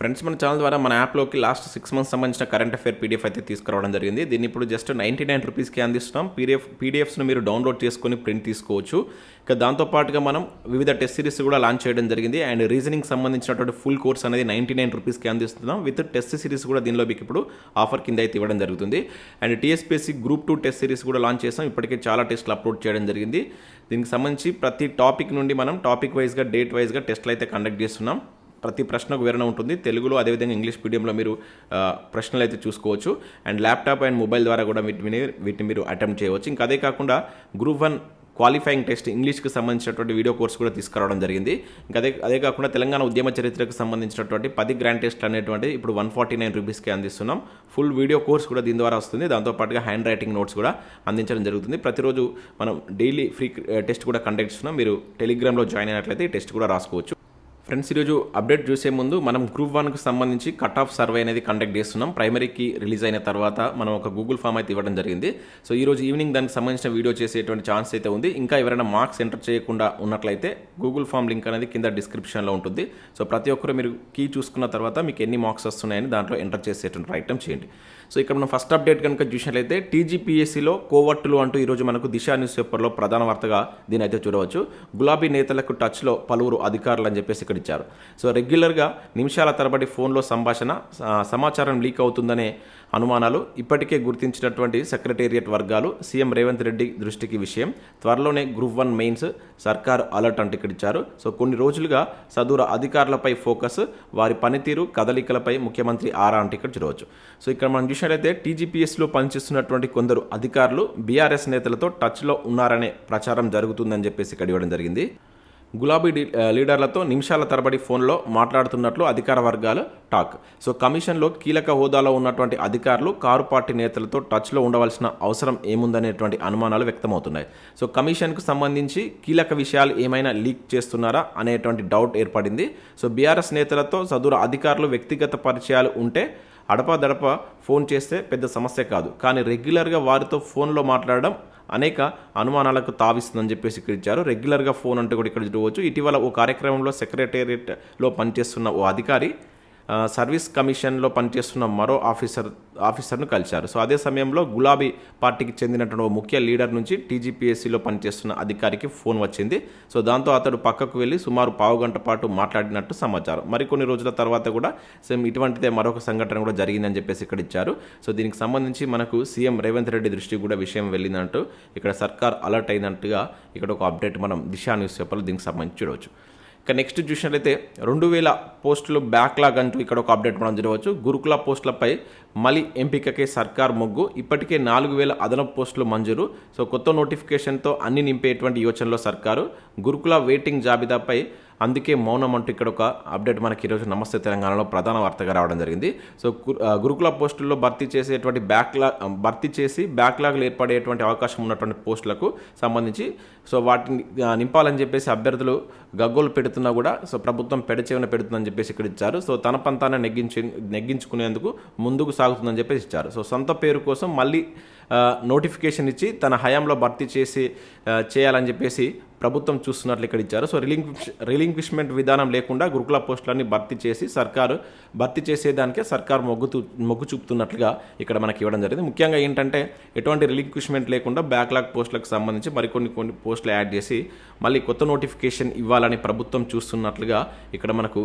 Friends మన channel ద్వారా మన యాప్లోకి లాస్ట్ సిక్స్ మంత్స్ సంబంధించిన కరెంట్ అఫేర్ పీడిఎఫ్ అయితే తీసుకురావడం జరిగింది. దీన్ని ఇప్పుడు జస్ట్ నైంటీ నైన్ రూపీస్కి అందిస్తున్నాం. పీడిఎఫ్ పీడిఎఫ్స్ను మీరు డౌన్లోడ్ చేసుకొని ప్రింట్ తీసుకోవచ్చు. ఇక దాంతోపాటుగా మనం వివిధ టెస్ట్ సిరీస్ కూడా లాంచ్ చేయడం జరిగింది. అండ్ రీజనింగ్ సంబంధించినటువంటి ఫుల్ కోర్స్ అనేది నైంటీ నైన్ రూపీస్కి అందిస్తున్నాం. విత్ టెస్ట్ సిరీస్ కూడా దీనిలో మీకు ఇప్పుడు ఆఫర్ కింద అయితే ఇవ్వడం జరుగుతుంది. And TSPSC group two test series కూడా లాంచ్ చేస్తాం ఇప్పటికే చాలా టెస్ట్లు అప్లోడ్ చేయడం జరిగింది. దీనికి సంబంధించి ప్రతి టాపిక్ నుండి మనం టాపిక్ వైజ్గా డేట్ వైజ్గా టెస్ట్లు అయితే కండక్ట్ చేస్తున్నాం. ప్రతి ప్రశ్నకు వివరణ ఉంటుంది. తెలుగులో అదేవిధంగా ఇంగ్లీష్ మీడియంలో మీరు ప్రశ్నలు అయితే చూసుకోవచ్చు. అండ్ ల్యాప్టాప్ అండ్ మొబైల్ ద్వారా కూడా వీటిని వీటిని మీరు అటెంప్ట్ చేయవచ్చు. ఇంకా అదే కాకుండా గ్రూప్ వన్ క్వాలిఫైయింగ్ టెస్ట్ ఇంగ్లీష్కి సంబంధించినటువంటి వీడియో కోర్స్ కూడా తీసుకురావడం జరిగింది. ఇంకా అదే అదే కాకుండా తెలంగాణ ఉద్యమ చరిత్రకు సంబంధించినటువంటి పది గ్రాండ్ టెస్ట్లు అనేటువంటి ఇప్పుడు వన్ ఫార్టీ నైన్ రూపీస్కి అందిస్తున్నాం. ఫుల్ వీడియో కోర్స్ కూడా దీని ద్వారా వస్తుంది. దాంతోపాటుగా హ్యాండ్ రైటింగ్ నోట్స్ కూడా అందించడం జరుగుతుంది. ప్రతిరోజు మనం డైలీ ఫ్రీ టెస్ట్ కూడా కండక్ట్ చేస్తున్నాం. మీరు టెలిగ్రామ్లో జాయిన్ అయినట్లయితే ఈ టెస్ట్ కూడా రాసుకోవచ్చు. ఫ్రెండ్స్ ఈరోజు అప్డేట్ చూసే ముందు మనం గ్రూప్ వన్కి సంబంధించి కట్ ఆఫ్ సర్వే అనేది కండక్ట్ చేస్తున్నాం. ప్రైమరీకి రిలీజ్ అయిన తర్వాత మనం ఒక గూగుల్ ఫామ్ అయితే ఇవ్వడం జరిగింది. సో ఈ రోజు ఈవినింగ్ దానికి సంబంధించిన వీడియో చేసేటువంటి ఛాన్స్ అయితే ఉంది. ఇంకా ఎవరైనా మార్క్స్ ఎంటర్ చేయకుండా ఉన్నట్లయితే గూగుల్ ఫామ్ లింక్ అనేది కింద డిస్క్రిప్షన్లో ఉంటుంది. సో ప్రతి ఒక్కరు మీరు కీ చూసుకున్న తర్వాత మీకు ఎన్ని మార్క్స్ వస్తున్నాయని దాంట్లో ఎంటర్ చేసేటువంటి ప్రయత్నం చేయండి. సో ఇక్కడ మనం ఫస్ట్ అప్డేట్ కనుక చూసినట్లయితే టీజీపీఎస్సీలో కోవట్టులు అంటూ ఈరోజు మనకు దిశా న్యూస్ పేపర్లో ప్రధాన వార్తగా దీని అయితే చూడవచ్చు. గులాబీ నేతలకు టచ్లో పలువురు అధికారులు అని చెప్పేసి ఇక్కడ ఇచ్చారు. సో రెగ్యులర్గా నిమిషాల తరబడి ఫోన్లో సంభాషణ సమాచారం లీక్ అవుతుందనే అనుమానాలు ఇప్పటికే గుర్తించినటువంటి సెక్రటేరియట్ వర్గాలు సీఎం రేవంత్ రెడ్డి దృష్టికి విషయం. త్వరలోనే గ్రూప్ వన్ మెయిన్స్ సర్కారు అలర్ట్ అంటూ ఇక్కడ ఇచ్చారు సో కొన్ని రోజులుగా సదూర అధికారులపై ఫోకస్ వారి పనితీరు కదలికలపై ముఖ్యమంత్రి ఆరా అంటే ఇక్కడ చూడవచ్చు. సో ఇక్కడ మనం చూసినట్లయితే టీజీపీఎస్లో పనిచేస్తున్నటువంటి కొందరు అధికారులు బీఆర్ఎస్ నేతలతో టచ్లో ఉన్నారనే ప్రచారం జరుగుతుందని చెప్పేసి ఇక్కడ ఇవ్వడం జరిగింది. గులాబీ లీడర్లతో నిమిషాల తరబడి ఫోన్లో మాట్లాడుతున్నట్లు అధికార వర్గాలు టాక్. సో కమిషన్లో కీలక హోదాలో ఉన్నటువంటి అధికారులు కారు పార్టీ నేతలతో టచ్లో ఉండవలసిన అవసరం ఏముందనేటువంటి అనుమానాలు వ్యక్తమవుతున్నాయి. సో కమిషన్కు సంబంధించి కీలక విషయాలు ఏమైనా లీక్ చేస్తున్నారా అనేటువంటి డౌట్ ఏర్పడింది. సో బీఆర్ఎస్ నేతలతో సదూర అధికారులు వ్యక్తిగత పరిచయాలు ఉంటే అడపదడప ఫోన్ చేస్తే పెద్ద సమస్య కాదు. కానీ రెగ్యులర్గా వారితో ఫోన్లో మాట్లాడడం అనేక అనుమానాలకు తావిస్తుందని చెప్పేసి ఇక్కడ ఇచ్చారు. రెగ్యులర్గా ఫోన్ అంటే కూడా ఇక్కడ చూడవచ్చు. ఇటీవల ఓ కార్యక్రమంలో సెక్రటేరియట్లో పనిచేస్తున్న ఓ అధికారి సర్వీస్ కమిషన్లో పనిచేస్తున్న మరో ఆఫీసర్ ఆఫీసర్ను కలిశారు. సో అదే సమయంలో గులాబీ పార్టీకి చెందినటువంటి ఓ ముఖ్య లీడర్ నుంచి టీజీపీఎస్సీలో పనిచేస్తున్న అధికారికి ఫోన్ వచ్చింది. సో దాంతో అతడు పక్కకు వెళ్ళి సుమారు పావు గంట పాటు మాట్లాడినట్టు సమాచారం. మరికొన్ని రోజుల తర్వాత కూడా సేమ్ ఇటువంటిదే మరొక సంఘటన కూడా జరిగిందని చెప్పేసి ఇక్కడ ఇచ్చారు. సో దీనికి సంబంధించి మనకు సీఎం రేవంత్ రెడ్డి దృష్టికి కూడా విషయం వెళ్ళిందంటూ ఇక్కడ సర్కార్ అలర్ట్ అయినట్టుగా ఇక్కడ ఒక అప్డేట్ మనం దిశా న్యూస్ పేపర్లో దీనికి సంబంధించి చూడవచ్చు. ఇక నెక్స్ట్ చూసినట్లయితే రెండు వేల పోస్టులు బ్యాక్లాగ్ అంటూ ఇక్కడ ఒక అప్డేట్ మనం చూడవచ్చు. గురుకుల పోస్టులపై మళ్ళీ ఎంపికకే సర్కార్ మొగ్గు. ఇప్పటికే నాలుగు వేల అదనపు పోస్టులు మంజూరు. సో కొత్త నోటిఫికేషన్తో అన్ని నింపేటువంటి యోచనలో సర్కారు. గురుకుల వెయిటింగ్ జాబితాపై అందుకే మౌనం అంటూ ఇక్కడ ఒక అప్డేట్ మనకి ఈరోజు నమస్తే తెలంగాణలో ప్రధాన వార్తగా రావడం జరిగింది. సో గురుకుల పోస్టుల్లో భర్తీ చేసేటువంటి బ్యాక్లాగ్ భర్తీ చేసి బ్యాక్లాగ్లు ఏర్పడేటువంటి అవకాశం ఉన్నటువంటి పోస్టులకు సంబంధించి సో వాటిని నింపాలని చెప్పేసి అభ్యర్థులు గగ్గోలు పెడుతున్నా కూడా సో ప్రభుత్వం పెడచేవన పెడుతుందని చెప్పేసి ఇక్కడ ఇచ్చారు. సో తన పంతాన్ని నెగ్గించి నెగ్గించుకునేందుకు ముందుకు సాగుతుందని చెప్పేసి ఇచ్చారు. సో సొంత పేరు కోసం మళ్ళీ నోటిఫికేషన్ ఇచ్చి తన హయాంలో భర్తీ చేసి చేయాలని చెప్పేసి ప్రభుత్వం చూస్తున్నట్లు ఇక్కడ ఇచ్చారు. సో రిలింక్విష్ రిలింక్విష్మెంట్ విధానం లేకుండా గురుకుల పోస్టులన్నీ భర్తీ చేసి సర్కారు భర్తీ చేసేదానికే సర్కారు మొగ్గు మొగ్గు చూపుతున్నట్లుగా ఇక్కడ మనకి ఇవ్వడం జరిగింది. ముఖ్యంగా ఏంటంటే ఎటువంటి రిలింక్విష్మెంట్ లేకుండా బ్యాక్లాగ్ పోస్టులకు సంబంధించి మరికొన్ని కొన్ని పోస్టులు యాడ్ చేసి మళ్ళీ కొత్త నోటిఫికేషన్ ఇవ్వాలని ప్రభుత్వం చూస్తున్నట్లుగా ఇక్కడ మనకు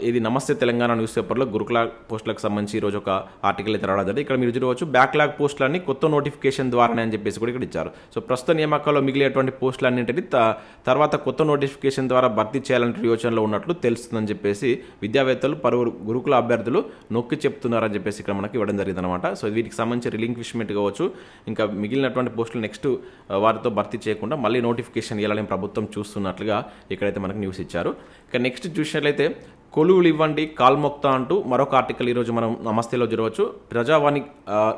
ఇది నమస్తే తెలంగాణ న్యూస్ పేపర్లో గురుకుల పోస్టులకు సంబంధించి ఈరోజు ఒక ఆర్టికల్ అయితే రావడం జరిగింది. ఇక్కడ మీరు చూడవచ్చు బ్యాక్లాగ్ పోస్టులన్నీ కొత్త నోటిఫికేషన్ ద్వారానే అని చెప్పేసి కూడా ఇక్కడ ఇచ్చారు. సో ప్రస్తుత నియామకాల్లో మిగిలేటువంటి పోస్టులన్నింటినీ త- తర్వాత కొత్త నోటిఫికేషన్ ద్వారా భర్తీ చేయాలనే యోచనలో ఉన్నట్లు తెలుస్తుందని చెప్పేసి విద్యావేత్తలు పలువురు గురుకుల అభ్యర్థులు నొక్కి చెప్తున్నారని చెప్పేసి ఇక్కడ మనకి ఇవ్వడం జరిగింది అనమాట సో వీటికి సంబంధించి రిలింక్విష్మెంట్ కావచ్చు ఇంకా మిగిలినటువంటి పోస్టులు నెక్స్ట్ వారితో భర్తీ చేయకుండా మళ్ళీ నోటిఫికేషన్ ఇవ్వాలని ప్రభుత్వం చూస్తున్నట్లుగా ఇక్కడైతే మనకు న్యూస్ ఇచ్చారు. ఇక నెక్స్ట్ చూసినట్లయితే కొలువులు ఇవ్వండి కాల్మొక్తా అంటూ మరొక ఆర్టికల్ ఈరోజు మనం నమస్తేలో జరగవచ్చు. ప్రజావాణి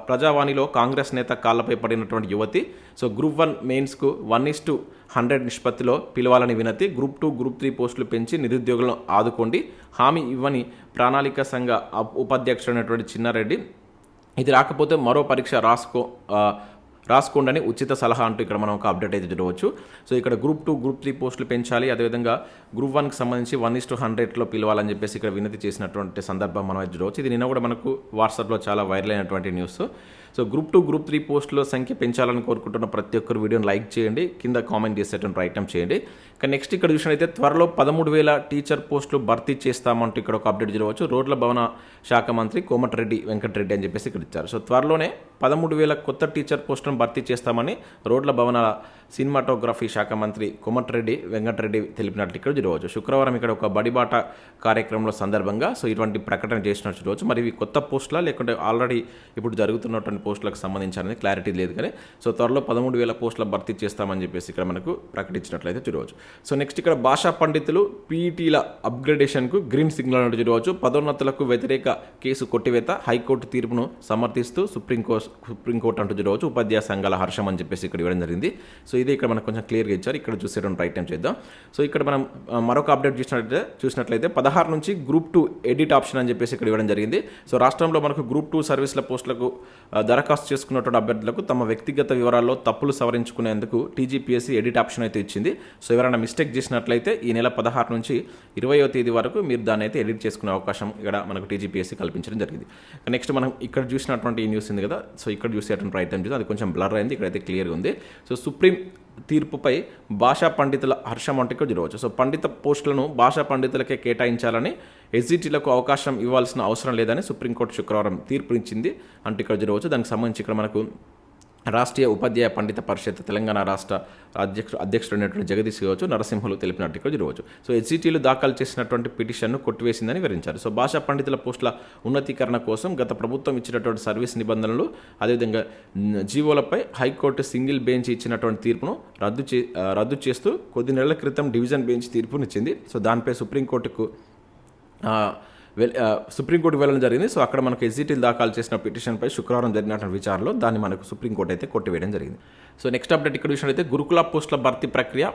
ప్రజావాణిలో కాంగ్రెస్ నేత కాళ్ళపై పడినటువంటి యువతి సో గ్రూప్ వన్ మెయిన్స్కు వన్ ఇస్ టు హండ్రెడ్ నిష్పత్తిలో పిలవాలని వినతి గ్రూప్ టూ గ్రూప్ త్రీ పోస్టులు పెంచి నిరుద్యోగులను ఆదుకోండి. హామీ ఇవ్వని ప్రణాళిక సంఘ ఉపాధ్యక్షుడైనటువంటి చిన్నారెడ్డి. ఇది రాకపోతే మరో పరీక్ష రాసుకో రాసుకోండి ఉచిత సలహా అంటూ ఇక్కడ మనం ఒక అప్డేట్ అయితే చూడవచ్చు. సో ఇక్కడ గ్రూప్ టూ గ్రూప్ త్రీ పోస్టులు పెంచాలి. అదేవిధంగా గ్రూప్ వన్కి సంబంధించి వన్ ఇస్ టు హండ్రెడ్లో పిలవాలని చెప్పేసి ఇక్కడ వినతి చేసినటువంటి సందర్భం మనం అయితే చూడవచ్చు. ఇది నిన్న కూడా మనకు వాట్సాప్లో చాలా వైరల్ అయినటువంటి news. So group two group three పోస్టుల సంఖ్య పెంచాలని కోరుకుంటున్న ప్రతి ఒక్కరు వీడియోని లైక్ చేయండి కింద కామెంట్ చేసేటువంటి ప్రయత్నం చేయండి. కానీ నెక్స్ట్ ఇక్కడ చూసినట్లయితే త్వరలో పదమూడు వేల టీచర్ పోస్టులు భర్తీ చేస్తామంటూ ఇక్కడ ఒక అప్డేట్ చూడవచ్చు రోడ్ల భవన శాఖ మంత్రి కోమటిరెడ్డి వెంకటరెడ్డి అని చెప్పేసి ఇక్కడ ఇచ్చారు. సో త్వరలోనే పదమూడు వేల కొత్త టీచర్ పోస్టులను భర్తీ చేస్తామని రోడ్ల భవన సినిమాటోగ్రఫీ శాఖ మంత్రి కోమటిరెడ్డి వెంకటరెడ్డి తెలిపినట్లు ఇక్కడ చూడవచ్చు. శుక్రవారం ఇక్కడ ఒక బడిబాట కార్యక్రమంలో సందర్భంగా సో ఇటువంటి ప్రకటన చేసినట్టు చూడవచ్చు. మరి ఇవి కొత్త పోస్టులా లేకుంటే ఆల్రెడీ ఇప్పుడు జరుగుతున్నటువంటి పోస్టులకు సంబంధించి అనేది క్లారిటీ లేదు కానీ సో త్వరలో పదమూడు వేల పోస్టుల భర్తీ చేస్తామని చెప్పేసి ఇక్కడ మనకు ప్రకటించినట్లయితే చూడవచ్చు. సో నెక్స్ట్ ఇక్కడ భాషా పండితులు పీఈటీల అప్గ్రేడేషన్కు గ్రీన్ సిగ్నల్ అంటూ చూడవచ్చు. పదోన్నతులకు వ్యతిరేక కేసు కొట్టివేత హైకోర్టు తీర్పును సమర్థిస్తూ సుప్రీంకోర్టు సుప్రీంకోర్టు అంటూ చూడవచ్చు. ఉపాధ్యాయ సంఘాల హర్షం అని చెప్పేసి ఇక్కడ ఇవ్వడం జరిగింది. సో ఇది ఇక్కడ మనకు కొంచెం క్లియర్గా ఇచ్చారు. ఇక్కడ చూసేటువంటి రైట్ టైం చేద్దాం. సో ఇక్కడ మనం మరొక అప్డేట్ చూసినట్లయితే చూసినట్లయితే పదహారు నుంచి గ్రూప్ టూ ఎడిట్ ఆప్షన్ అని చెప్పేసి ఇక్కడ ఇవ్వడం జరిగింది. సో రాష్ట్రంలో మనకు గ్రూప్ టూ సర్వీసుల పోస్టులకు దరఖాస్తు చేసుకున్నటువంటి అభ్యర్థులకు తమ వ్యక్తిగత వివరాల్లో తప్పులు సవరించుకునేందుకు టీజీపీఎస్సీ ఎడిట్ ఆప్షన్ అయితే ఇచ్చింది. సో ఎవరైనా మిస్టేక్ చేసినట్లయితే ఈ నెల పదహారు నుంచి ఇరవయో తేదీ వరకు మీరు దాన్ని అయితే ఎడిట్ చేసుకునే అవకాశం ఇక్కడ మనకు టీజీపీఎస్సీ కల్పించడం జరిగింది. నెక్స్ట్ మనం ఇక్కడ చూసినటువంటి ఈ న్యూస్ ఉంది కదా. సో ఇక్కడ చూసేటువంటి ప్రయత్నం టైం అది కొంచెం బ్లర్ అయింది. ఇక్కడైతే క్లియర్గా ఉంది. సో సుప్రీం తీర్పుపై భాషా పండితుల హర్షం వంటికి జరగవచ్చు. చూడవచ్చు సో పండిత పోస్టులను భాషా పండితులకే కేటాయించాలని ఎస్జిటీలకు అవకాశం ఇవ్వాల్సిన అవసరం లేదని సుప్రీంకోర్టు శుక్రవారం తీర్పు ఇచ్చింది అంటే ఇక్కడ చూడవచ్చు దానికి సంబంధించి ఇక్కడ మనకు రాష్ట్రీయ ఉపాధ్యాయ పండిత పరిషత్ తెలంగాణ రాష్ట్ర అధ్యక్షుడు అధ్యక్షుడైనటువంటి జగదీష్ కావచ్చు నరసింహులు తెలిపినట్టు ఇక్కడ చూడవచ్చు సో హెచ్సిటీలు దాఖలు చేసినటువంటి పిటిషన్ను కొట్టివేసిందని వివరించారు. సో భాషా పండితుల పోస్టుల ఉన్నతీకరణ కోసం గత ప్రభుత్వం ఇచ్చినటువంటి సర్వీస్ నిబంధనలు అదేవిధంగా జీవోలపై హైకోర్టు సింగిల్ బెంచ్ ఇచ్చినటువంటి తీర్పును రద్దు చే రద్దు చేస్తూ కొద్ది నెలల క్రితం డివిజన్ బెంచ్ తీర్పునిచ్చింది. సో దానిపై సుప్రీంకోర్టుకు సుప్రీంకోర్టుకు వెళ్ళడం జరిగింది. సో అక్కడ మనకు ఎస్జిటీలు దాఖలు చేసిన పిటిషన్పై శుక్రవారం జరిగినటువంటి విచారణలో దాన్ని మనకు సుప్రీంకోర్టు అయితే కొట్టివేయడం జరిగింది. సో నెక్స్ట్ అప్డేట్ ఇక్కడ చూసినట్లయితే గురుకుల పోస్టుల భర్తీ ప్రక్రియ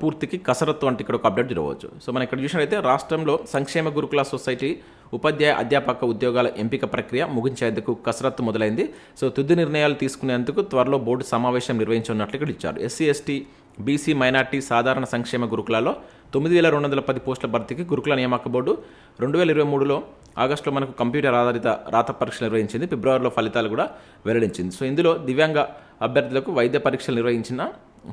పూర్తికి కసరత్తు అంటే ఇక్కడ ఒక అప్డేట్ జరగవచ్చు సో మనం ఇక్కడ చూసినట్లయితే రాష్ట్రంలో సంక్షేమ గురుకుల సొసైటీ ఉపాధ్యాయ అధ్యాపక ఉద్యోగాల ఎంపిక ప్రక్రియ ముగించేందుకు కసరత్తు మొదలైంది. సో తుది నిర్ణయాలు తీసుకునేందుకు త్వరలో బోర్డు సమావేశం నిర్వహించనున్నట్లు ఇక్కడ ఇచ్చారు. ఎస్సీ ఎస్టీ బీసీ మైనార్టీ సాధారణ సంక్షేమ గురుకులాల్లో తొమ్మిది వేల రెండు వందల పది పోస్టుల భర్తీకి గురుకుల నియామక బోర్డు రెండు వేల ఇరవై మూడులో ఆగస్టులో మనకు కంప్యూటర్ ఆధారిత రాత పరీక్షలు నిర్వహించింది. ఫిబ్రవరిలో ఫలితాలు కూడా వెల్లడించింది. సో ఇందులో దివ్యాంగ అభ్యర్థులకు వైద్య పరీక్షలు నిర్వహించిన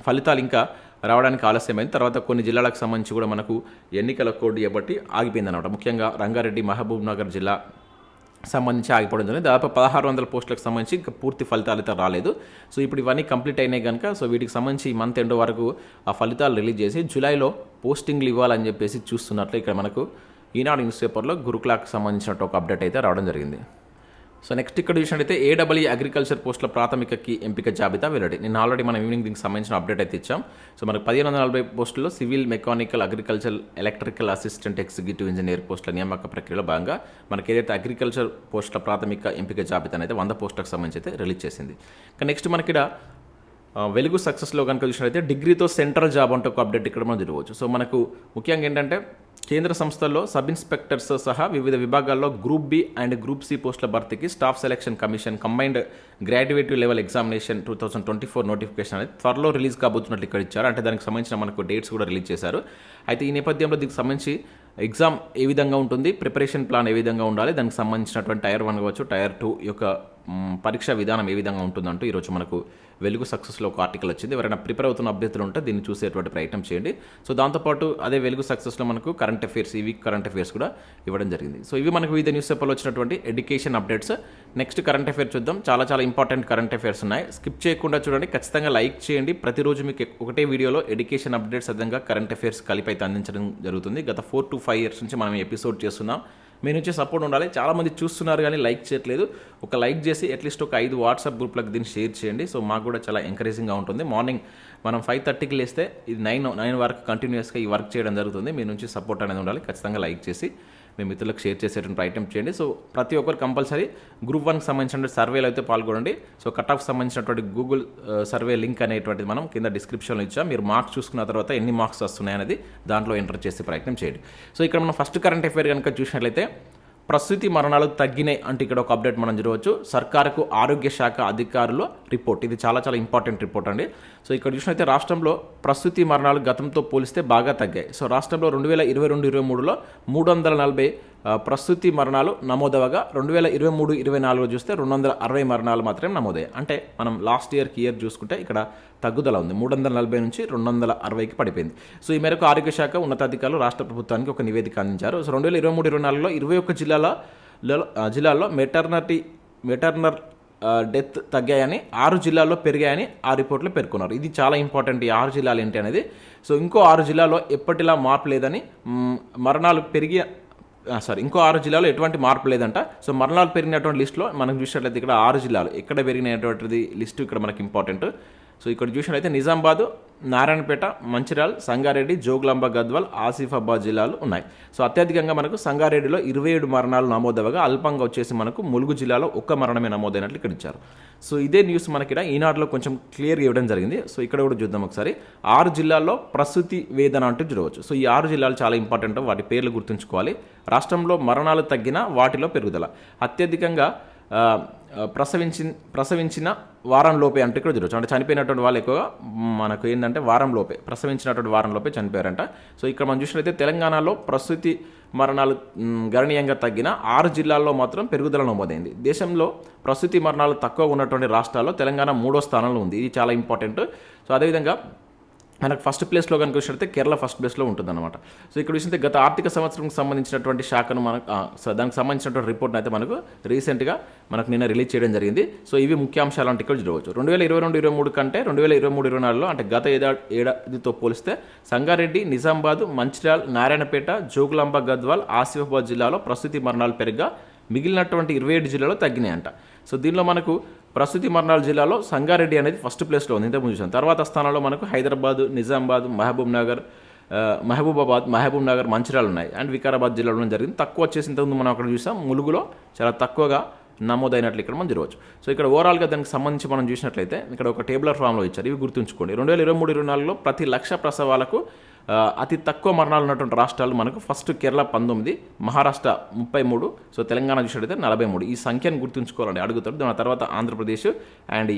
ఫలితాలు ఇంకా రావడానికి ఆలస్యమైంది. తర్వాత కొన్ని జిల్లాలకు సంబంధించి కూడా మనకు ఎన్నికల కోడ్ ఇవ్వబట్టి ఆగిపోయింది అనమాట ముఖ్యంగా రంగారెడ్డి మహబూబ్ నగర్ జిల్లా సంబంధించి ఆగిపోవడం జరిగింది. దాదాపు పదహారు వందల పోస్టులకు సంబంధించి ఇంకా పూర్తి ఫలితాలు అయితే రాలేదు. సో ఇప్పుడు ఇవన్నీ కంప్లీట్ అయినాయి కనుక సో వీటికి సంబంధించి ఈ మంత్ ఎండ్ వరకు ఆ ఫలితాలు రిలీజ్ చేసి జూలైలో పోస్టింగ్లు ఇవ్వాలని చెప్పేసి చూస్తున్నట్లు ఇక్కడ మనకు ఈనాడు న్యూస్ పేపర్లో గురుకులాకు సంబంధించినట్టు ఒక అప్డేట్ అయితే రావడం జరిగింది. సో నెక్స్ట్ ఇక్కడ చూసినట్టయితే ఏడబ్ల్యూ అగ్రికల్చర్ పోస్టుల ప్రాథమికకి ఎంపిక జాబితా వెల్లడి. నేను ఆల్రెడీ మనం ఈవినింగ్ దీనికి సంబంధించిన అప్డేట్ అయితే ఇచ్చాం. సో మనకు పదిహేను వందల నలభై పోస్టుల్లో civil mechanical agriculture electrical assistant executive engineer పోస్టుల నియామక ప్రక్రియలో భాగంగా మనకి ఏదైతే అగ్రికల్చర్ పోస్టుల ప్రాథమిక ఎంపిక జాబితా అయితే వంద పోస్టులకు సంబంధించి అయితే రిలీజ్ చేసింది. ఇంకా నెక్స్ట్ మనకి ఇక్కడ వెలుగు సక్సెస్లో కనుక చూసినట్లయితే డిగ్రీతో సెంట్రల్ జాబ్ అంటే ఒక అప్డేట్ ఇక్కడ మనం చూడవచ్చు సో మనకు ముఖ్యంగా ఏంటంటే కేంద్ర సంస్థల్లో సబ్ ఇన్స్పెక్టర్స్ సహా వివిధ విభాగాల్లో group B and group C పోస్టుల భర్తీకి staff selection commission combined graduate level examination two thousand twenty four notification అనేది త్వరలో రిలీజ్ కాబోతున్నట్లు ఇక్కడ ఇచ్చారు. అంటే దానికి సంబంధించిన మనకు డేట్స్ కూడా రిలీజ్ చేశారు. అయితే ఈ నేపథ్యంలో దీనికి సంబంధించి ఎగ్జామ్ ఏ విధంగా ఉంటుంది ప్రిపరేషన్ ప్లాన్ ఏ విధంగా ఉండాలి దానికి సంబంధించినటువంటి టైర్ వన్ కావచ్చు టైర్ టూ యొక్క పరీక్ష విధానం ఏ విధంగా ఉంటుందంటూ ఈరోజు మనకు వెలుగు సక్సెస్లో ఒక ఆర్టికల్ వచ్చింది. ఎవరైనా ప్రిపేర్ అవుతున్న అభ్యర్థులు ఉంటే దీన్ని చూసేటువంటి ప్రయత్నం చేయండి. సో దాంతోపాటు అదే వెలుగు సక్సెస్లో మనకు కరెంట్ అఫైర్స్ ఈ వీక్ కరెంట్ అఫైర్స్ కూడా ఇవ్వడం జరిగింది. సో ఇవి మనకు వివిధ న్యూస్ పేపర్లో వచ్చినటువంటి education updates. Next current affair చూద్దాం. చాలా చాలా ఇంపార్టెంట్ కరెంట్ అఫైర్స్ ఉన్నాయి. స్కిప్ చేయకుండా చూడండి. ఖచ్చితంగా లైక్ చేయండి. ప్రతిరోజు మీకు ఒకటే వీడియోలో ఎడ్యుకేషన్ అప్డేట్స్ అదనంగా కరెంట్ అఫైర్స్ కలిపి అయితే అందించడం జరుగుతుంది. గత ఫోర్ టు ఫైవ్ ఇయర్స్ నుంచి మనం ఎపిసోడ్ చేస్తున్నాం. మీ నుంచి సపోర్ట్ ఉండాలి. చాలామంది చూస్తున్నారు కానీ లైక్ చేయట్లేదు. ఒక లైక్ చేసి అట్లీస్ట్ ఒక ఐదు వాట్సాప్ గ్రూప్లకు దీన్ని షేర్ చేయండి. సో మాకు కూడా చాలా ఎంకరేజింగ్గా ఉంటుంది. మార్నింగ్ మనం ఫైవ్ థర్టీకి లేస్తే ఇది నైన్ నైన్ వరకు కంటిన్యూస్గా ఈ వర్క్ చేయడం జరుగుతుంది. మీ నుంచి సపోర్ట్ అనేది ఉండాలి. ఖచ్చితంగా లైక్ చేసి మీ మిత్రులకు షేర్ చేసేటువంటి ప్రయత్నం చేయండి. సో ప్రతి ఒక్కరు కంపల్సరీ గ్రూప్ వన్కి సంబంధించిన సర్వేలో అయితే పాల్గొనండి. సో కట్ ఆఫ్ సంబంధించినటువంటి గూగుల్ సర్వే లింక్ అనేటువంటిది మనం కింద డిస్క్రిప్షన్లో ఇచ్చాం. మీరు మార్క్స్ చూసుకున్న తర్వాత ఎన్ని మార్క్స్ వస్తున్నాయి అనేది దాంట్లో ఎంటర్ చేసే ప్రయత్నం చేయండి. సో ఇక్కడ మనం ఫస్ట్ కరెంట్ అఫైర్ కనుక చూసినట్లయితే ప్రసూతి మరణాలు తగ్గినాయి అంటే ఇక్కడ ఒక అప్డేట్ మనం చూడవచ్చు. సర్కారుకు ఆరోగ్య శాఖ అధికారుల రిపోర్ట్. ఇది చాలా చాలా ఇంపార్టెంట్ రిపోర్ట్ అండి. సో ఇక్కడ చూసినైతే రాష్ట్రంలో ప్రసూతి మరణాలు గతంతో పోలిస్తే బాగా తగ్గాయి. సో రాష్ట్రంలో రెండు వేల ఇరవై రెండు ఇరవై మూడులో మూడు వందల నలభై ప్రస్తుతి మరణాలు నమోదవగా రెండు వేల ఇరవై మూడు ఇరవై నాలుగు చూస్తే రెండు వందల అరవై మరణాలు మాత్రమే నమోదయ్యాయి. అంటే మనం లాస్ట్ ఇయర్కి ఇయర్ చూసుకుంటే ఇక్కడ తగ్గుదల ఉంది. మూడు వందల నలభై నుంచి రెండు వందల అరవైకి పడిపోయింది. సో ఈ మేరకు ఆరోగ్య శాఖ ఉన్నతాధికారులు రాష్ట్ర ప్రభుత్వానికి ఒక నివేదిక అందించారు. సో రెండు వేల ఇరవై మూడు ఇరవై నాలుగులో ఇరవై ఒక్క జిల్లాల జిల్లాల్లో మెటర్నటీ మెటర్నర్ డెత్ తగ్గాయని ఆరు జిల్లాల్లో పెరిగాయని ఆ రిపోర్ట్లో పేర్కొన్నారు. ఇది చాలా ఇంపార్టెంట్ ఈ ఆరు జిల్లాలు ఏంటి అనేది. సో ఇంకో ఆరు జిల్లాలో ఎప్పటిలా మార్పు లేదని మరణాలు పెరిగి సారీ ఇంకో ఆరు జిల్లాలో ఎటువంటి మార్పు లేదంట. సో మరణాలు పెరిగినటువంటి లిస్టులో మనం చూసినట్లయితే ఇక్కడ ఆరు జిల్లాలు. ఎక్కడ పెరిగినటువంటిది లిస్టు ఇక్కడ మనకి ఇంపార్టెంట్ సో ఇక్కడ చూసినట్లయితే నిజామాబాద్ నారాయణపేట మంచిర్యాల సంగారెడ్డి జోగులాంబ గద్వాల్ ఆసిఫాబాద్ జిల్లాలు ఉన్నాయి. సో అత్యధికంగా మనకు సంగారెడ్డిలో ఇరవై ఏడు మరణాలు నమోదవగా అల్పంగా వచ్చేసి మనకు ములుగు జిల్లాలో ఒక్క మరణమే నమోదైనట్లు ఇక్కడ ఇచ్చారు. సో ఇదే న్యూస్ మనకి ఇక్కడ ఈనాడులో కొంచెం క్లియర్ ఇవ్వడం జరిగింది. సో ఇక్కడ కూడా చూద్దాం ఒకసారి. ఆరు జిల్లాల్లో ప్రసూతి వేదన అంటూ చూడవచ్చు. సో ఈ ఆరు జిల్లాలు చాలా ఇంపార్టెంట్ వాటి పేర్లు గుర్తుంచుకోవాలి. రాష్ట్రంలో మరణాలు తగ్గినా వాటిలో పెరుగుదల. అత్యధికంగా ప్రసవించి ప్రసవించిన వారం లోపే అంటే ఇక్కడ జరుగుతుంది అంటే చనిపోయినటువంటి వాళ్ళు ఎక్కువగా మనకు ఏంటంటే వారం లోపే ప్రసవించినటువంటి వారం లోపే చనిపోయారంట. సో ఇక్కడ మనం చూసినట్లయితే తెలంగాణలో ప్రసూతి మరణాలు గణనీయంగా తగ్గిన ఆరు జిల్లాల్లో మాత్రం పెరుగుదల నమోదైంది. దేశంలో ప్రసూతి మరణాలు తక్కువ ఉన్నటువంటి రాష్ట్రాల్లో తెలంగాణ మూడో స్థానంలో ఉంది. ఇది చాలా ఇంపార్టెంట్. సో అదేవిధంగా మనకు ఫస్ట్ ప్లేస్లో కనుక చూసినట్లయితే కేరళ ఫస్ట్ ప్లేస్లో ఉంటుందన్నమాట. సో ఇక్కడ చూసినట్టే గత ఆర్థిక సంవత్సరంకి సంబంధించినటువంటి శాఖను మనకు దానికి సంబంధించినటువంటి రిపోర్ట్ని అయితే మనకు రీసెంట్గా మనకు నిన్న రిలీజ్ చేయడం జరిగింది. సో ఇవి ముఖ్యాంశాలు అంటే ఇక్కడ చూడవచ్చు. రెండు వేల ఇరవై రెండు ఇరవై మూడు కంటే రెండు వేల ఇరవై మూడు ఇరవై నాలుగులో అంటే గత ఏడాదితో పోలిస్తే సంగారెడ్డి నిజామాబాద్ మంచిర్యాల నారాయణపేట జోగులాంబ గద్వాల్ ఆసిఫాబాద్ జిల్లాలో ప్రసూతి మరణాలు పెరిగా మిగిలినటువంటి ఇరవై ఏడు జిల్లాలో తగ్గినాయంట. సో దీనిలో మనకు ప్రసూతి మర్నాడు జిల్లాలో సంగారెడ్డి అనేది ఫస్ట్ ప్లేస్లో ఉంది. ఇంతకుముందు చూసాం. తర్వాత స్థానంలో మనకు హైదరాబాద్ నిజామాబాద్ మహబూబ్ నగర్ మహబూబాబాద్ మహబూబ్ నగర్ మంచిర్యాల ఉన్నాయి. అండ్ వికారాబాద్ జిల్లాలో జరిగింది. తక్కువ వచ్చేసి ఇంతకుముందు మనం అక్కడ చూసాం. ములుగులో చాలా తక్కువగా నమోదైనట్లు ఇక్కడ మనం చూడవచ్చు. సో ఇక్కడ ఓవరాల్గా దానికి సంబంధించి మనం చూసినట్లయితే ఇక్కడ ఒక టేబులర్ ఫామ్లో ఇచ్చారు. ఇవి గుర్తుంచుకోండి. రెండు వేల ఇరవై మూడు ఇరవై నాలుగులో ప్రతి లక్ష ప్రసవాలకు అతి తక్కువ మరణాలు ఉన్నటువంటి రాష్ట్రాలు మనకు ఫస్ట్ కేరళ పంతొమ్మిది మహారాష్ట్ర ముప్పై మూడు సో తెలంగాణ చూసినట్లయితే నలభై మూడు. ఈ సంఖ్యను గుర్తుంచుకోవాలండి అడుగుతారు. దాని తర్వాత ఆంధ్రప్రదేశ్ అండ్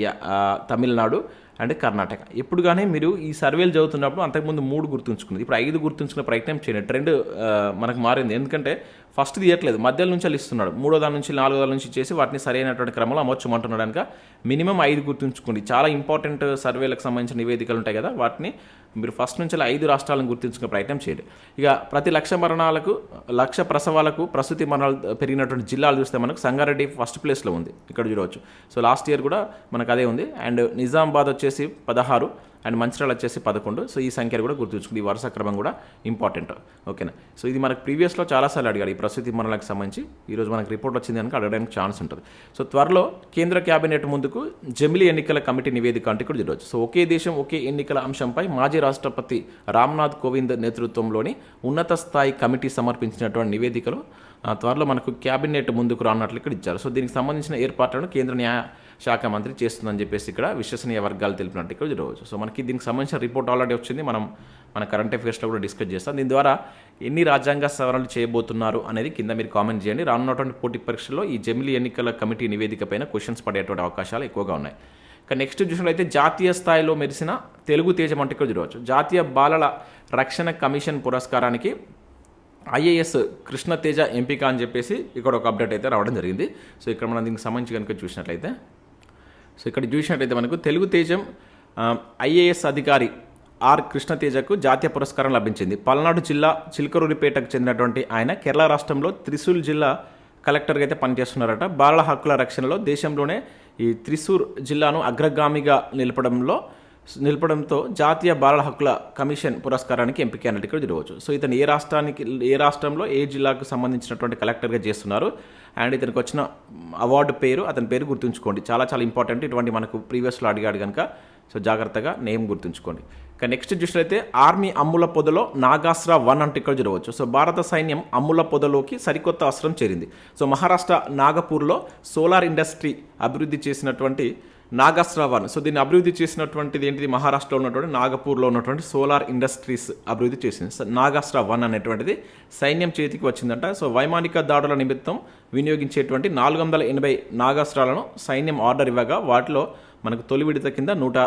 తమిళనాడు. అండ్ కర్ణాటక. ఇప్పుడు కానీ మీరు ఈ సర్వేలు చదువుతున్నప్పుడు అంతకుముందు మూడు గుర్తుంచుకుంది ఇప్పుడు ఐదు గుర్తుంచుకునే ప్రయత్నం చేయండి. ట్రెండ్ మనకు మారింది. ఎందుకంటే ఫస్ట్ తీయట్లేదు. మధ్యలో నుంచి వాళ్ళు ఇస్తున్నాడు మూడో దాని నుంచి నాలుగో దాని నుంచి చేసి వాటిని సరైనటువంటి క్రమంలో అమర్చమంటున్నాడు కనుక మినిమం ఐదు గుర్తుంచుకోండి. చాలా ఇంపార్టెంట్ సర్వేలకు సంబంధించిన నివేదికలు ఉంటాయి కదా వాటిని మీరు ఫస్ట్ నుంచి అలా ఐదు రాష్ట్రాలను గుర్తించుకునే ప్రయత్నం చేయండి. ఇక ప్రతి లక్ష మరణాలకు లక్ష ప్రసవాలకు ప్రసూతి మరణాలు పెరిగినటువంటి జిల్లాలు చూస్తే మనకు సంగారెడ్డి ఫస్ట్ ప్లేస్లో ఉంది. ఇక్కడ చూడవచ్చు. సో లాస్ట్ ఇయర్ కూడా మనకు అదే ఉంది. అండ్ నిజామాబాద్ వచ్చేసి పదహారు అండ్ మంచిర్యాల వచ్చేసి పదకొండు. సో ఈ సంఖ్యలు కూడా గుర్తుంచుకుంది ఈ వరుస క్రమం కూడా ఇంపార్టెంట్ ఓకేనా? సో ఇది మనకు ప్రీవియస్లో చాలాసార్లు అడిగాడు ఈ ప్రసూతి మరణాలకు సంబంధించి ఈరోజు మనకు రిపోర్ట్ వచ్చింది కనుక అడగడానికి ఛాన్స్ ఉంటుంది. సో త్వరలో కేంద్ర కేబినెట్ ముందుకు జమిలీ ఎన్నికల కమిటీ నివేదిక అంటే కూడా చూడవచ్చు. సో ఒకే దేశం ఒకే ఎన్నికల అంశంపై మాజీ రాష్ట్రపతి రామ్నాథ్ కోవింద్ నేతృత్వంలోని ఉన్నత స్థాయి కమిటీ సమర్పించినటువంటి నివేదికలో త్వరలో మనకు క్యాబినెట్ ముందుకు రానున్నట్లు ఇక్కడ ఇచ్చారు. సో దీనికి సంబంధించిన ఏర్పాట్లను కేంద్ర న్యాయ శాఖ మంత్రి చేస్తుందని చెప్పేసి ఇక్కడ విశ్వసనీయ వర్గాలు తెలిపినట్టు ఇక్కడ చూడవచ్చు సో మనకి దీనికి సంబంధించిన రిపోర్ట్ ఆల్రెడీ వచ్చింది. మనం మన కరెంట్ అఫేర్స్లో కూడా డిస్కస్ చేస్తాం. దీని ద్వారా ఎన్ని రాజ్యాంగ సవరణలు చేయబోతున్నారు అనేది కింద మీరు కామెంట్ చేయండి. రానున్నటువంటి పోటీ పరీక్షలో ఈ జమిలీ ఎన్నికల కమిటీ నివేదిక పైన క్వశ్చన్స్ పడేటువంటి అవకాశాలు ఎక్కువగా ఉన్నాయి. ఇక నెక్స్ట్ చూసినట్లయితే జాతీయ స్థాయిలో మెరిసిన తెలుగు తేజం అంటే ఇక్కడ చూడవచ్చు. జాతీయ బాలల రక్షణ కమిషన్ పురస్కారానికి ఐఏఎస్ కృష్ణతేజ ఎంపిక అని చెప్పేసి ఇక్కడ ఒక అప్డేట్ అయితే రావడం జరిగింది. సో ఇక్కడ మనం దీనికి సంబంధించి కనుక చూసినట్లయితే సో ఇక్కడ చూసినట్లయితే మనకు తెలుగు తేజం ఐఏఎస్ అధికారి ఆర్ కృష్ణతేజకు జాతీయ పురస్కారం లభించింది. పల్నాడు జిల్లా చిలకరూరిపేటకు చెందినటువంటి ఆయన కేరళ రాష్ట్రంలో త్రిశూల్ జిల్లా కలెక్టర్గా అయితే పనిచేస్తున్నారట. బాలల హక్కుల రక్షణలో దేశంలోనే ఈ త్రిశూర్ జిల్లాను అగ్రగామిగా నిలపడంలో నిలపడంతో జాతీయ బాలల హక్కుల కమిషన్ పురస్కారానికి ఎంపిక అన్నట్టు ఇక్కడ చూడవచ్చు సో ఇతను ఏ రాష్ట్రానికి ఏ రాష్ట్రంలో ఏ జిల్లాకు సంబంధించినటువంటి కలెక్టర్గా చేస్తున్నారు? అండ్ ఇతనికి వచ్చిన అవార్డు పేరు అతని పేరు గుర్తుంచుకోండి. చాలా చాలా ఇంపార్టెంట్. ఇటువంటి మనకు ప్రీవియస్లో అడిగాడు కనుక సో జాగ్రత్తగా నేమ్ గుర్తుంచుకోండి. ఇక నెక్స్ట్ చూసినట్లయితే ఆర్మీ అమ్ముల పొదలో నాగాస్రా వన్ అంటే ఇక్కడ చూడవచ్చు సో భారత సైన్యం అమ్ముల పొదలోకి సరికొత్త అస్త్రం చేరింది. సో మహారాష్ట్ర నాగపూర్లో సోలార్ ఇండస్ట్రీ అభివృద్ధి చేసినటువంటి నాగాస్త్ర సో దీన్ని అభివృద్ధి చేసినటువంటిది ఏంటిది? మహారాష్ట్రలో ఉన్నటువంటి నాగపూర్లో ఉన్నటువంటి సోలార్ ఇండస్ట్రీస్ అభివృద్ధి చేసింది. సో వన్ అనేటువంటిది సైన్యం చేతికి వచ్చిందంట. సో వైమానిక దాడుల నిమిత్తం వినియోగించేటువంటి నాలుగు వందల ఎనభై నాగాస్త్రాలను సైన్యం ఆర్డర్ ఇవ్వగా వాటిలో మనకు తొలి విడత కింద నూట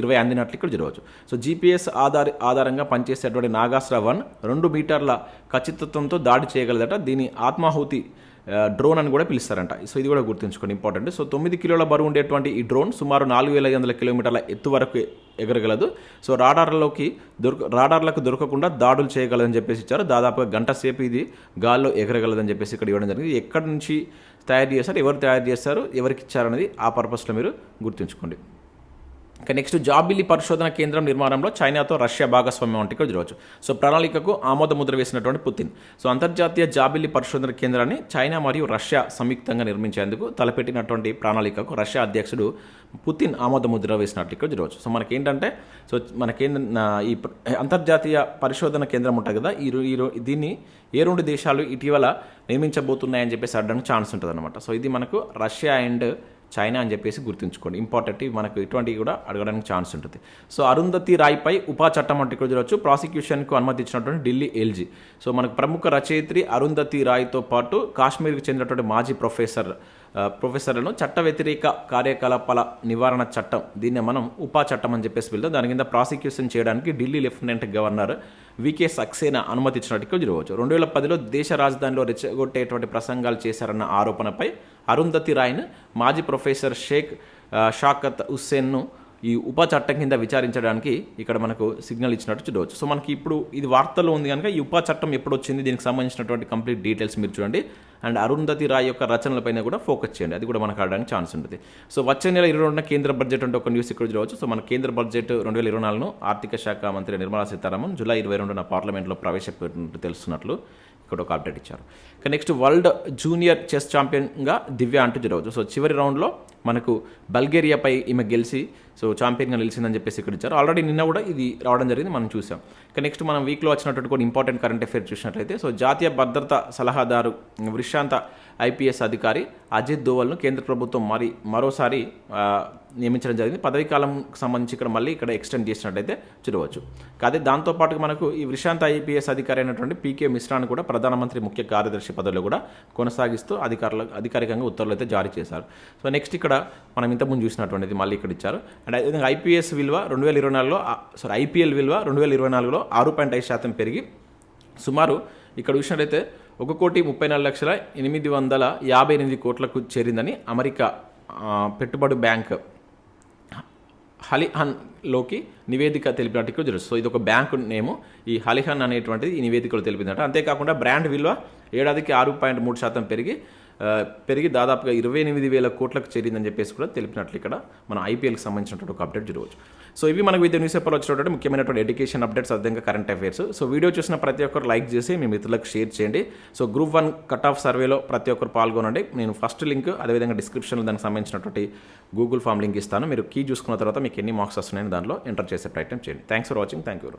ఇరవై అందినట్లు ఇక్కడ జరగవచ్చు. సో జీపీఎస్ ఆధార ఆధారంగా పనిచేసేటువంటి నాగాస్త్ర వన్ రెండు మీటర్ల ఖచ్చితత్వంతో దాడి చేయగలదట. దీని ఆత్మాహుతి డ్రోన్ అని కూడా పిలుస్తారంట. సో ఇది కూడా గుర్తుంచుకోండి ఇంపార్టెంట్. సో తొమ్మిది కిలోల బరువు ఉండేటువంటి ఈ డ్రోన్ సుమారు నాలుగు వేల ఐదు వందల కిలోమీటర్ల ఎత్తు వరకు ఎగరగలదు. సో రాడార్లోకి దొరక రాడార్లకు దొరకకుండా దాడులు చేయగలదని చెప్పేసి ఇచ్చారు. దాదాపుగా గంట సేపు ఇది గాల్లో ఎగరగలదని చెప్పేసి ఇక్కడ ఇవ్వడం జరిగింది. ఎక్కడి నుంచి తయారు చేస్తారు ఎవరు తయారు చేస్తారు ఎవరికి ఇచ్చారనేది ఆ పర్పస్లో మీరు గుర్తుంచుకోండి. ఇక నెక్స్ట్ జాబిలి పరిశోధన కేంద్రం నిర్మాణంలో చైనాతో రష్యా భాగస్వామ్యం అంటే ఇక్కడ చూడవచ్చు. సో ప్రణాళికకు ఆమోద ముద్ర వేసినటువంటి పుతిన్. సో అంతర్జాతీయ జాబిలి పరిశోధన కేంద్రాన్ని చైనా మరియు రష్యా సంయుక్తంగా నిర్మించేందుకు తలపెట్టినటువంటి ప్రణాళికకు రష్యా అధ్యక్షుడు పుతిన్ ఆమోద ముద్ర వేసినట్లు ఇక్కడ చూడవచ్చు. సో మనకేంటంటే సో మనకేంట ఈ అంతర్జాతీయ పరిశోధన కేంద్రం ఉంటుంది కదా ఈ దీన్ని ఏ రెండు దేశాలు ఇటీవల నియమించబోతున్నాయని చెప్పేసి అడడానికి ఛాన్స్ ఉంటుంది అనమాట సో ఇది మనకు రష్యా అండ్ చైనా అని చెప్పేసి గుర్తుంచుకోండి. ఇంపార్టెంట్ మనకు ఇటువంటివి కూడా అడగడానికి ఛాన్స్ ఉంటుంది. సో అరుంధతి రాయ్పై ఉపా చట్టం అంటే ఇక్కడ చూడవచ్చు ప్రాసిక్యూషన్కు అనుమతి ఇచ్చినటువంటి ఢిల్లీ ఎల్జీ. సో మనకు ప్రముఖ రచయిత్రి అరుంధతి రాయ్తో పాటు కాశ్మీర్కి చెందినటువంటి మాజీ ప్రొఫెసర్ ప్రొఫెసర్లను చట్ట వ్యతిరేక కార్యకలాపాల నివారణ చట్టం. దీన్ని మనం ఉపా చట్టం అని చెప్పేసి వెళ్తాం దాని కింద ప్రాసిక్యూషన్ చేయడానికి Delhi lieutenant governor V K Saxena అనుమతి చూడవచ్చు రెండు వేల పదిలో దేశ రాజధానిలో రెచ్చగొట్టేటువంటి ప్రసంగాలు చేశారన్న ఆరోపణపై అరుంధతి రాయ్ను మాజీ ప్రొఫెసర్ షేక్ షాకత్ హుస్సేన్ను ఈ ఉప చట్టం కింద విచారించడానికి ఇక్కడ మనకు సిగ్నల్ ఇచ్చినట్టు చూడవచ్చు. సో మనకి ఇప్పుడు ఇది వార్తల్లో ఉంది కనుక ఈ ఉప చట్టం ఎప్పుడు వచ్చింది దీనికి సంబంధించినటువంటి కంప్లీట్ డీటెయిల్స్ మీరు చూడండి. అండ్ అరుంధతి రాయ్ యొక్క రచనలపైన కూడా ఫోకస్ చేయండి. అది కూడా మనకు ఆడడానికి ఛాన్స్ ఉంటుంది. సో వచ్చే నెల ఇరవై రెండున కేంద్ర బడ్జెట్ అంటే ఒక న్యూస్ ఇక్కడ చూడవచ్చు. సో మన కేంద్ర బడ్జెట్ రెండు వేల ఇరవై నాలుగును ఆర్థిక శాఖ మంత్రి నిర్మలా సీతారామన్ జూలై ఇరవై రెండున పార్లమెంట్లో ప్రవేశపెట్టినట్టు తెలుస్తున్నట్లు. ఇక్కడ ఒక అప్డేట్ ఇచ్చారు. ఇక నెక్స్ట్ వరల్డ్ జూనియర్ చెస్ ఛాంపియన్గా దివ్య అంటూ జరగవచ్చు. సో చివరి రౌండ్లో మనకు బల్గేరియాపై ఈమె గెలిచి సో ఛాంపియన్గా నిలిచిందని చెప్పేసి ఇక్కడ ఇచ్చారు. ఆల్రెడీ నిన్న కూడా ఇది రావడం జరిగింది మనం చూసాం. ఇక నెక్స్ట్ మనం వీక్లో వచ్చినటువంటి కొన్ని ఇంపార్టెంట్ కరెంట్ అఫేర్ చూసినట్లయితే సో జాతీయ భద్రతా సలహాదారు వృషాంత ఐపీఎస్ అధికారి అజిత్ దోవల్ను కేంద్ర ప్రభుత్వం మరి మరోసారి నియమించడం జరిగింది. పదవీ కాలం సంబంధించి ఇక్కడ మళ్ళీ ఇక్కడ ఎక్స్టెండ్ చేసినట్టయితే చూడవచ్చు. కాదే దాంతోపాటు మనకు ఈ విశాంత ఐపీఎస్ అధికారి అయినటువంటి పీకే మిశ్రాను కూడా ప్రధానమంత్రి ముఖ్య కార్యదర్శి పదవిలో కూడా కొనసాగిస్తూ అధికారుల అధికారికంగా ఉత్తర్వులు అయితే జారీ చేశారు. సో నెక్స్ట్ ఇక్కడ మనం ఇంతకుముందు చూసినటువంటిది మళ్ళీ ఇక్కడ ఇచ్చారు. అండ్ అదేవిధంగా ఐపీఎస్ విలువ రెండు వేల ఇరవై నాలుగులో సారీ ఐపీఎల్ విలువ రెండు వేల ఇరవై నాలుగులో ఆరు పాయింట్ ఐదు శాతం పెరిగి సుమారు ఇక్కడ చూసినట్లయితే ఒక కోటి ముప్పై నాలుగు లక్షల ఎనిమిది వందల యాభై ఎనిమిది కోట్లకు చేరిందని అమెరికా పెట్టుబడి బ్యాంక్ హలిహన్లోకి నివేదిక తెలిపినట్టు తెలుసు సో ఇది ఒక బ్యాంకు నేము. ఈ హలిహన్ అనేటువంటిది ఈ నివేదికలో తెలిపిందట. అంతేకాకుండా బ్రాండ్ విలువ ఏడాదికి ఆరు పాయింట్ మూడు శాతం పెరిగి పెరిగి దాదాపుగా ఇరవై ఎనిమిది వేల కోట్లకు చేరిందని చెప్పేసి కూడా తెలిపినట్లు ఇక్కడ మన ఐపీఎల్కి సంబంధించినటువంటి ఒక అప్డేట్ చూడవచ్చు. సో ఇవి మనకు విద్య న్యూస్ పేపర్లో వచ్చినటువంటి ముఖ్యమైనటువంటి ఎడ్యుకేషన్ అప్డేట్స్ అదేవిధంగా కరెంట్ అఫైర్స్ సో వీడియో చూసిన ప్రతి ఒక్కరు లైక్ చేసి మీ మిత్రులకు షేర్ చేయండి. So group one cut off సర్వేలో ప్రతి ఒక్కరు పాల్గొనండి. నేను ఫస్ట్ లింక్ అదేవిధంగా డిస్క్రిప్షన్లో దానికి సంబంధించినటువంటి గూగుల్ ఫామ్ లింక్ ఇస్తాను. మీరు కీ చూసుకున్న తర్వాత మీకు ఎన్ని మార్క్స్ వస్తున్నాయని దానిలో ఎంటర్ చేసే ప్రయత్నం చేయండి. Thanks for watching thank you